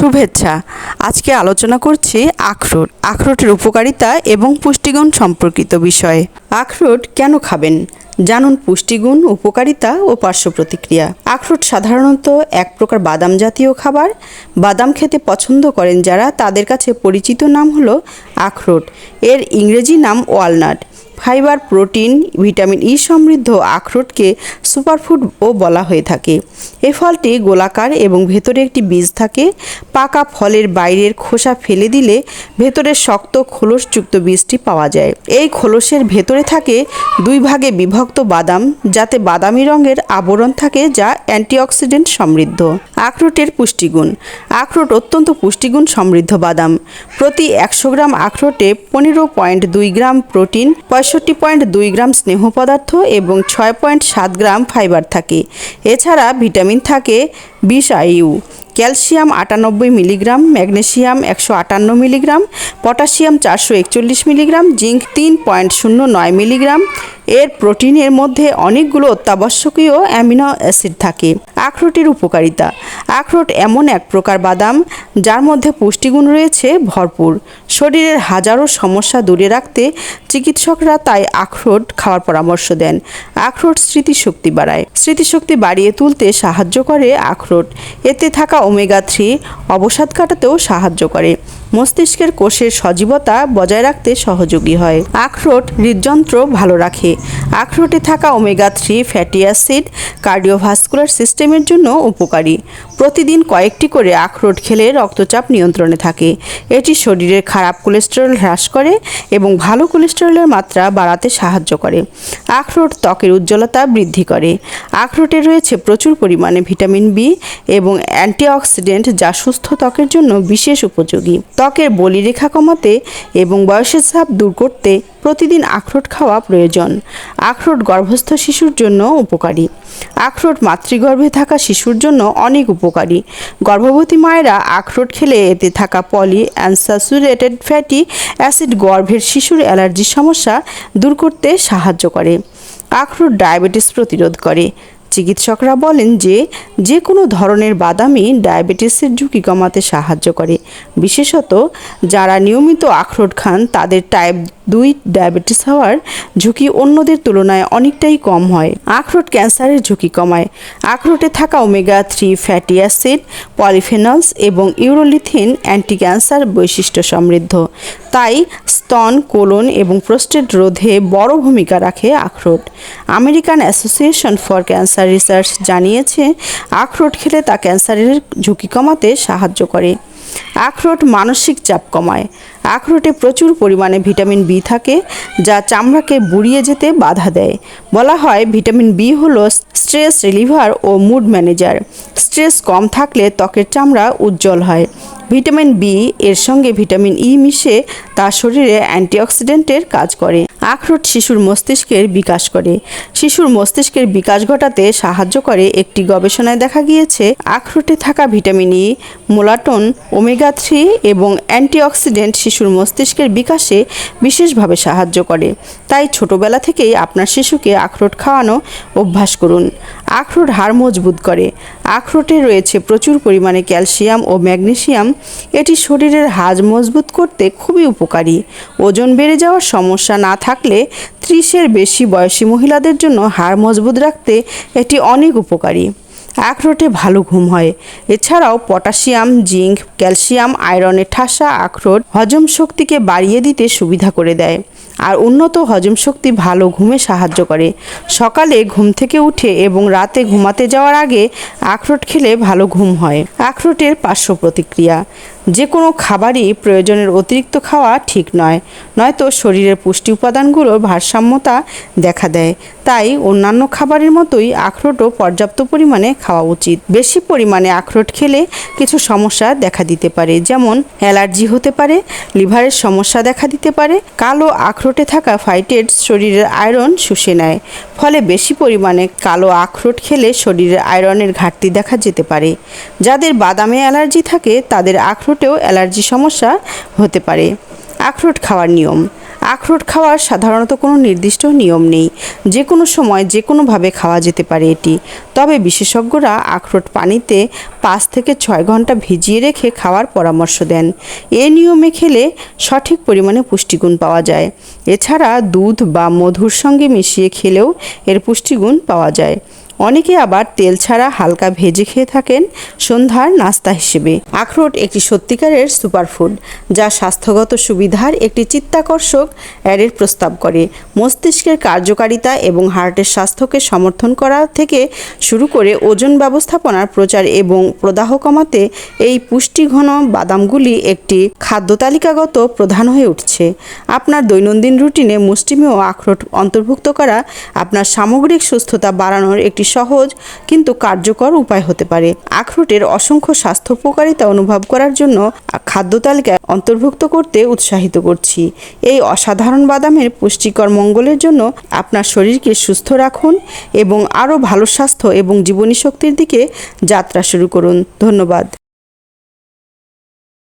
শুভেচ্ছা। আজকে আলোচনা করছি আখরোট, আখরোটের উপকারিতা এবং পুষ্টিগুণ সম্পর্কিত বিষয়ে। আখরোট কেন খাবেন? জানুন পুষ্টিগুণ, উপকারিতা ও পার্শ্ব প্রতিক্রিয়া। আখরোট সাধারণত এক প্রকার বাদাম জাতীয় খাবার। বাদাম খেতে পছন্দ করেন যারা, তাদের কাছে পরিচিত নাম হলো আখরোট। এর ইংরেজি নাম walnut. Fibre, protein, vitamin E সমৃদ্ধ আখরোটকে সুপারফুডও বলা হয়ে থাকে। এই ফলটি গোলাকার এবং ভেতরে একটি বীজ থাকে। পাকা ফলের বাইরের খোসা ফেলে দিলে ভেতরের শক্ত খোলসযুক্ত বীজটি পাওয়া যায়। এই খোলসের ভেতরে থাকে দুই ভাগে বিভক্ত বাদাম, যাতে বাদামি রঙের আবরণ থাকে যা অ্যান্টিঅক্সিডেন্ট সমৃদ্ধ। আখরোটের পুষ্টিগুণ। আখরোট অত্যন্ত পুষ্টিগুণ সমৃদ্ধ বাদাম। প্রতি একশো গ্রাম আখরোটে পনেরো পয়েন্ট দুই গ্রাম প্রোটিন পঁয়ষট্টি পয়েন্ট দুই গ্রাম স্নেহ পদার্থ এবং ছয় পয়েন্ট সাত গ্রাম ফাইবার থাকে। এছাড়া ভিটামিন থাকে বিশ আইউ ক্যালসিয়াম আটানব্বই মিলিগ্রাম ম্যাগনেশিয়াম একশো আটান্ন মিলিগ্রাম, পটাশিয়াম চারশো একচল্লিশ মিলিগ্রাম, জিঙ্ক তিন পয়েন্ট শূন্য নয় মিলিগ্রাম এর প্রোটিনের মধ্যে অনেকগুলো অত্যাবশ্যকীয় অ্যামিনো অ্যাসিড থাকে। আখরোটের উপকারিতা। আখরোট এমন এক প্রকার বাদাম, যার মধ্যে পুষ্টিগুণ রয়েছে ভরপুর। শরীরের হাজারো সমস্যা দূরে রাখতে চিকিৎসকরা তাই আখরোট খাওয়ার পরামর্শ দেন। আখরোট স্মৃতিশক্তি বাড়ায়। স্মৃতিশক্তি বাড়িয়ে তুলতে সাহায্য করে আখরোট। এতে থাকা ওমেগা থ্রি অবসাদ কাটাতেও সাহায্য করে। মস্তিষ্কের কোষের সজীবতা বজায় রাখতে সহযোগী হয়। আখরোট হৃদযন্ত্র ভালো রাখে। আখরোটে থাকা omega three fatty acid cardiovascular সিস্টেমের জন্য উপকারী। প্রতিদিন কয়েকটি করে আখরোট খেলে রক্তচাপ নিয়ন্ত্রণে থাকে। এটি শরীরের খারাপ কোলেস্টেরল হ্রাস করে এবং ভালো কোলেস্টেরলের মাত্রা বাড়াতে সাহায্য করে। আখরোট ত্বকের উজ্জ্বলতা বৃদ্ধি করে। আখরোটে রয়েছে প্রচুর পরিমাণে ভিটামিন বি এবং অ্যান্টিঅক্সিডেন্ট যা সুস্থ ত্বকের জন্য বিশেষ উপযোগী। ত্বকের বলিরেখা কমাতে এবং বয়সের চাপ দূর করতে প্রতিদিন আখরোট খাওয়া প্রয়োজন। আখরোট গর্ভস্থ শিশুর জন্য উপকারী। আখরোট মাতৃগর্ভে থাকা শিশুর জন্য অনেক উপকারী। গর্ভবতী মায়েরা আখরোট খেলে এতে থাকা পলি অ্যানসাচুরেটেড ফ্যাটি অ্যাসিড গর্ভের শিশুর অ্যালার্জির সমস্যা দূর করতে সাহায্য করে। আখরোট ডায়াবেটিস প্রতিরোধ করে। চিকিৎসকরা বলেন যে যে কোনো ধরনের বাদামি ডায়াবেটিসের ঝুঁকি কমাতে সাহায্য করে। বিশেষত যারা নিয়মিত আখরোট খান, তাদের টাইপ দুই ডায়াবেটিস হওয়ার ঝুঁকি অন্যদের তুলনায় অনেকটাই কম হয়। আখরোট ক্যান্সারের ঝুঁকি কমায়। আখরোটে থাকা omega three fatty acid polyphenols এবং ইউরোলিথিন অ্যান্টি ক্যান্সার বৈশিষ্ট্য সমৃদ্ধ। তাই স্তন, কোলন এবং প্রোস্টেট রোধে বড় ভূমিকা রাখে আখরোট। American association for cancer research জানিয়েছে, আখরোট খেলে তা ক্যান্সারের ঝুঁকি কমাতে সাহায্য করে। আখরোট মানসিক চাপ কমায়। আখরোটে প্রচুর পরিমাণে ভিটামিন বি থাকে, যা চামড়াকে বুড়িয়ে যেতে বাধা দেয়। বলা হয় ভিটামিন বি হলো স্ট্রেস রিলিভার ও মুড ম্যানেজার। স্ট্রেস কম থাকলে ত্বকের চামড়া উজ্জ্বল হয়। ভিটামিন বি এর সঙ্গে ভিটামিন ই মিশে তা শরীরে অ্যান্টিঅক্সিডেন্টের কাজ করে। আখরোট শিশুর মস্তিষ্কের বিকাশ করে। শিশুর মস্তিষ্কের বিকাশ ঘটাতে সাহায্য করে একটি গবেষণায় দেখা গিয়েছে, আখরোটে থাকা vitamin E melatonin, omega three এবং অ্যান্টিঅক্সিডেন্ট শিশুর মস্তিষ্কের বিকাশে বিশেষভাবে সাহায্য করে। তাই ছোটবেলা থেকেই আপনার শিশুকে আখরোট খাওয়ানো অভ্যাস করুন। আখরোট হাড় মজবুত করে। আখরোটে রয়েছে প্রচুর পরিমাণে ক্যালসিয়াম ও ম্যাগনেসিয়াম। এটি শরীরের হাড় মজবুত করতে খুবই উপকারী। ওজন বেড়ে যাওয়ার সমস্যা না থাকলে ত্রিশের বেশি বয়সী মহিলাদের জন্য হাড় মজবুত রাখতে এটি অনেক উপকারী। আখরোটে ভালো ঘুম হয়। এছাড়াও পটাশিয়াম, জিঙ্ক, ক্যালসিয়াম, আয়রনের ঠাসা আখরোট হজম শক্তিকে বাড়িয়ে দিতে সুবিধা করে দেয়। আর উন্নত হজম শক্তি ভালো ঘুমে সাহায্য করে। সকালে ঘুম থেকে উঠে এবং রাতে ঘুমাতে যাওয়ার আগে আখরোট খেলে ভালো ঘুম হয়। আখরোটের পার্শ্ব প্রতিক্রিয়া। যে কোনো খাবারই প্রয়োজনের অতিরিক্ত খাওয়া ঠিক নয়। নয়তো শরীরের পুষ্টি উপাদানগুলোর ভারসাম্যতা দেখা দেয়। তাই অন্যান্য খাবারের মতোই আখরোটও পর্যাপ্ত পরিমাণে খাওয়া উচিত। বেশি পরিমাণে আখরোট খেলে কিছু সমস্যা দেখা দিতে পারে, যেমন অ্যালার্জি হতে পারে, লিভারের সমস্যা দেখা দিতে পারে, কালো আখরোটে থাকা ফাইটেটস শরীরের আয়রন শুষে নেয়। ফলে বেশি পরিমাণে কালো আখরোট খেলে শরীরের আয়রনের ঘাটতি দেখা যেতে পারে। যাদের বাদামে অ্যালার্জি থাকে, তাদের আখরোটেও অ্যালার্জি সমস্যা হতে পারে। আখরোট খাওয়ার নিয়ম। আখরোট খাওয়ার সাধারণত কোনো নির্দিষ্ট নিয়ম নেই। যে কোনো সময় যে কোনোভাবে খাওয়া যেতে পারে এটি। তবে বিশেষজ্ঞরা আখরোট পানিতে পাঁচ থেকে ছয় ঘণ্টা ভিজিয়ে রেখে খাওয়ার পরামর্শ দেন। এ নিয়মে খেলে সঠিক পরিমাণে পুষ্টিগুণ পাওয়া যায়। এছাড়া দুধ বা মধুর সঙ্গে মিশিয়ে খেলেও এর পুষ্টিগুণ পাওয়া যায়। অনেকে আবার তেল ছাড়া হালকা ভেজে খেয়ে থাকেন সন্ধ্যার নাস্তা হিসেবে। আখরোট একটি সত্যিকারের সুপারফুড, যা স্বাস্থ্যগত সুবিধার একটি চিত্তাকর্ষক অ্যাডের প্রস্তাব করে। মস্তিষ্কের কার্যকারিতা এবং হার্টের স্বাস্থ্যকে সমর্থন করা থেকে শুরু করে ওজন ব্যবস্থাপনার প্রচার এবং প্রদাহ কমাতে এই পুষ্টিঘন বাদামগুলি একটি খাদ্য তালিকাগত প্রধান হয়ে উঠছে। আপনার দৈনন্দিন রুটিনে মুষ্টিমেয় আখরোট অন্তর্ভুক্ত করা, আপনার সামগ্রিক সুস্থতা বাড়ানোর একটি সহজ, কিন্তু কার্যকর উপায় হতে পারে। আখরোটের অসংখ্য স্বাস্থ্য উপকারিতা অনুভব করার জন্য খাদ্য তালিকায় অন্তর্ভুক্ত করতে উৎসাহিত করছি। এই অসাধারণ বাদামের পুষ্টিকর মঙ্গলের জন্য আপনার শরীরকে সুস্থ রাখুন এবং আরও ভালো স্বাস্থ্য এবং জীবনী শক্তির দিকে যাত্রা শুরু করুন। ধন্যবাদ।